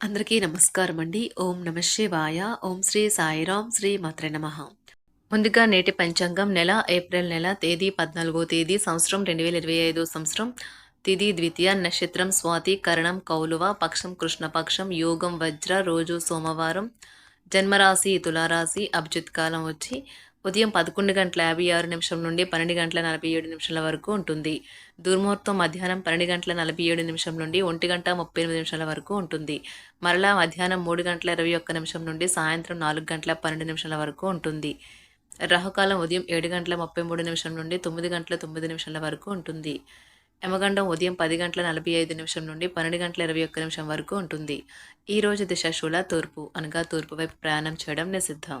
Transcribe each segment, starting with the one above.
అందరికీ నమస్కారం అండి ఓం నమ శివాయ. ఓం శ్రీ సాయిరాం శ్రీ మాత్ర నమ. ముందుగా నేటి పంచాంగం నెల ఏప్రిల్ నెల తేదీ పద్నాలుగో తేదీ సంవత్సరం రెండు వేల ఇరవై ఐదో సంవత్సరం. తిది ద్వితీయ నక్షత్రం స్వాతి కరణం కౌలువ పక్షం కృష్ణపక్షం యోగం వజ్ర రోజు సోమవారం. జన్మరాశి తులారాశి అభిజిత్ కాలం వచ్చి ఉదయం పదకొండు గంటల యాభై ఆరు నిమిషం నుండి పన్నెండు గంటల నలభై ఏడు నిమిషాల వరకు ఉంటుంది. దుర్ముహూర్తం మధ్యాహ్నం పన్నెండు గంటల నలభై ఏడు నిమిషం నుండి ఒంటి గంట ముప్పై ఎనిమిది నిమిషాల వరకు ఉంటుంది. మరలా మధ్యాహ్నం మూడు గంటల ఇరవై ఒక్క నిమిషం నుండి సాయంత్రం నాలుగు గంటల పన్నెండు నిమిషాల వరకు ఉంటుంది. రాహుకాలం ఉదయం ఏడు గంటల ముప్పై మూడు నిమిషం నుండి తొమ్మిది గంటల తొమ్మిది నిమిషాల వరకు ఉంటుంది. యమగండం ఉదయం పది గంటల నలభై ఐదు నిమిషం నుండి పన్నెండు గంటల ఇరవై ఒక్క నిమిషం వరకు ఉంటుంది. ఈ రోజు దిశ శూల తూర్పు అనగా తూర్పు వైపు ప్రయాణం చేయడం నిషిద్ధం.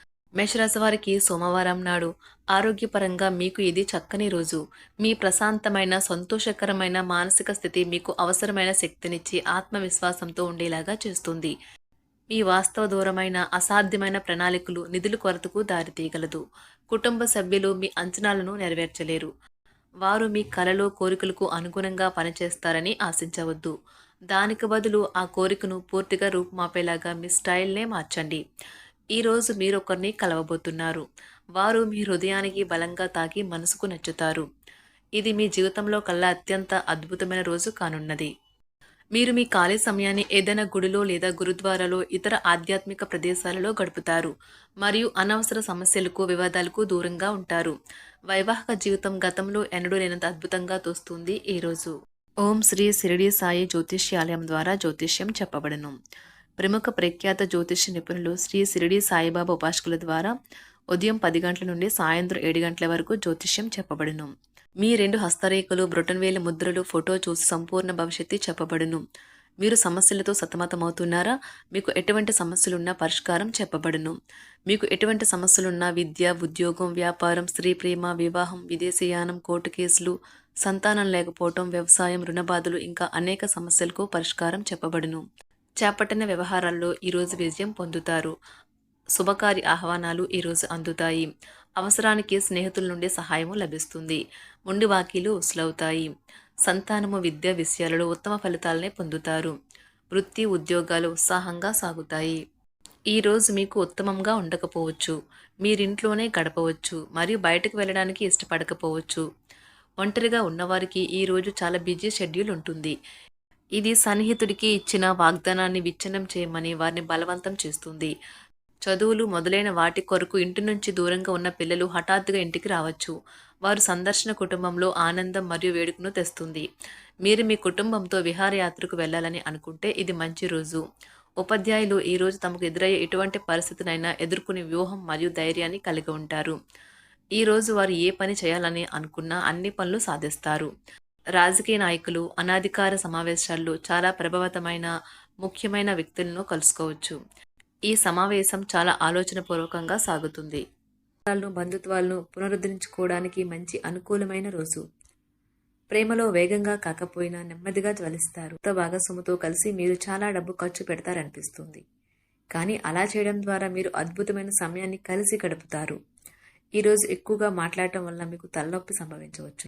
మేషరాశి వారికి సోమవారం నాడు ఆరోగ్యపరంగా మీకు ఇది చక్కని రోజు. మీ ప్రశాంతమైన సంతోషకరమైన మానసిక స్థితి మీకు అవసరమైన శక్తినిచ్చి ఆత్మవిశ్వాసంతో ఉండేలాగా చేస్తుంది. మీ వాస్తవ దూరమైన అసాధ్యమైన ప్రణాళికలు నిధుల కొరతకు దారితీయగలదు కుటుంబ సభ్యులు మీ అంచనాలను నెరవేర్చలేరు. వారు మీ కలలో కోరికలకు అనుగుణంగా పనిచేస్తారని ఆశించవద్దు. దానికి బదులు ఆ కోరికను పూర్తిగా రూపుమాపేలాగా మీ స్టైల్నే మార్చండి. ఈరోజు మీరొకరిని కలవబోతున్నారు. వారు మీ హృదయానికి బలంగా తాకి మనసుకు నచ్చుతారు. ఇది మీ జీవితంలో కల్లా అత్యంత అద్భుతమైన రోజు కానున్నది. మీరు మీ ఖాళీ సమయాన్ని ఏదైనా గుడిలో లేదా గురుద్వారాలో ఇతర ఆధ్యాత్మిక ప్రదేశాలలో గడుపుతారు. మరియు అనవసర సమస్యలకు వివాదాలకు దూరంగా ఉంటారు. వైవాహిక జీవితం గతంలో ఎన్నడూ లేనంత అద్భుతంగా తోస్తుంది ఈరోజు ఓం శ్రీ షిరిడి సాయి జ్యోతిష్యాలయం ద్వారా జ్యోతిష్యం చెప్పబడను. ప్రముఖ ప్రఖ్యాత జ్యోతిష్య నిపుణులు శ్రీ సిరిడి సాయిబాబా ఉపాసకుల ద్వారా ఉదయం పది గంటల నుండి సాయంత్రం ఏడు గంటల వరకు జ్యోతిష్యం చెప్పబడును. మీ రెండు హస్తరేఖలు బ్రొటన్వేలు ముద్రలు ఫోటో చూసి సంపూర్ణ భవిష్యత్తు చెప్పబడును. మీరు సమస్యలతో సతమతమవుతున్నారా? మీకు ఎటువంటి సమస్యలున్నా పరిష్కారం చెప్పబడును. మీకు ఎటువంటి సమస్యలున్నా విద్య ఉద్యోగం వ్యాపారం స్త్రీ ప్రేమ వివాహం విదేశీయానం కోర్టు కేసులు సంతానం లేకపోవటం వ్యవసాయం రుణబాధలు ఇంకా అనేక సమస్యలకు పరిష్కారం చెప్పబడును. చేపట్టిన వ్యవహారాల్లో ఈరోజు విజయం పొందుతారు. శుభకారి ఆహ్వానాలు ఈరోజు అందుతాయి. అవసరానికి స్నేహితుల నుండి సహాయము లభిస్తుంది. ముండి వాకీలు ఉసులవుతాయి. సంతానము విద్య విషయాలలో ఉత్తమ ఫలితాలనే పొందుతారు. వృత్తి ఉద్యోగాలు ఉత్సాహంగా సాగుతాయి. ఈరోజు మీకు ఉత్తమంగా ఉండకపోవచ్చు. మీరింట్లోనే గడపవచ్చు. మరియు బయటకు వెళ్ళడానికి ఇష్టపడకపోవచ్చు. ఒంటరిగా ఉన్నవారికి ఈరోజు చాలా బిజీ షెడ్యూల్ ఉంటుంది. ఇది సన్నిహితుడికి ఇచ్చిన వాగ్దానాన్ని విచ్ఛిన్నం చేయమని వారిని బలవంతం చేస్తుంది. చదువులు మొదలైన వాటి కొరకు ఇంటి నుంచి దూరంగా ఉన్న పిల్లలు హఠాత్తుగా ఇంటికి రావచ్చు. వారు సందర్శన కుటుంబంలో ఆనందం మరియు వేడుకను తెస్తుంది. మీరు మీ కుటుంబంతో విహారయాత్రకు వెళ్ళాలని అనుకుంటే ఇది మంచి రోజు. ఉపాధ్యాయులు ఈరోజు తమకు ఎదురయ్యే ఎటువంటి పరిస్థితినైనా ఎదుర్కొనే వ్యూహం మరియు ధైర్యాన్ని కలిగి ఉంటారు. ఈరోజు వారు ఏ పని చేయాలని అనుకున్నా అన్ని పనులు సాధిస్తారు. రాజకీయ నాయకులు అనాధికార సమావేశాల్లో చాలా ప్రభావితమైన ముఖ్యమైన వ్యక్తులను కలుసుకోవచ్చు. ఈ సమావేశం చాలా ఆలోచనపూర్వకంగా సాగుతుంది. బంధుత్వాలను పునరుద్ధరించుకోవడానికి మంచి అనుకూలమైన రోజు. ప్రేమలో వేగంగా కాకపోయినా నెమ్మదిగా జ్వలిస్తారు. కొత్త భాగస్వామితో కలిసి మీరు చాలా డబ్బు ఖర్చు పెడతారనిపిస్తుంది. కానీ అలా చేయడం ద్వారా మీరు అద్భుతమైన సమయాన్ని కలిసి గడుపుతారు. ఈరోజు ఎక్కువగా మాట్లాడటం వల్ల మీకు తలనొప్పి సంభవించవచ్చు.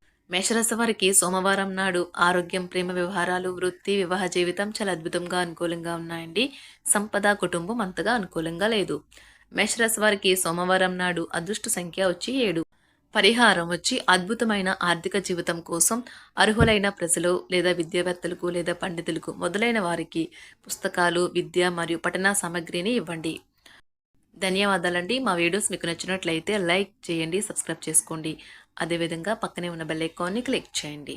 మేషరాశి వారికి సోమవారం నాడు ఆరోగ్యం ప్రేమ వ్యవహారాలు వృత్తి వివాహ జీవితం చాలా అద్భుతంగా అనుకూలంగా ఉన్నాయండి. సంపద కుటుంబం అంతగా అనుకూలంగా లేదు. మేషరాశి వారికి సోమవారం నాడు అదృష్ట సంఖ్య వచ్చి ఏడు. పరిహారం వచ్చి అద్భుతమైన ఆర్థిక జీవితం కోసం అర్హులైన ప్రజలు లేదా విద్యావేత్తలకు లేదా పండితులకు మొదలైన వారికి పుస్తకాలు విద్య మరియు పఠనా సామగ్రిని ఇవ్వండి. ధన్యవాదాలండి. మా వీడియోస్ మీకు నచ్చినట్లయితే లైక్ చేయండి సబ్స్క్రైబ్ చేసుకోండి. అదేవిధంగా పక్కనే ఉన్న బెల్ ఐకాన్ని క్లిక్ చేయండి.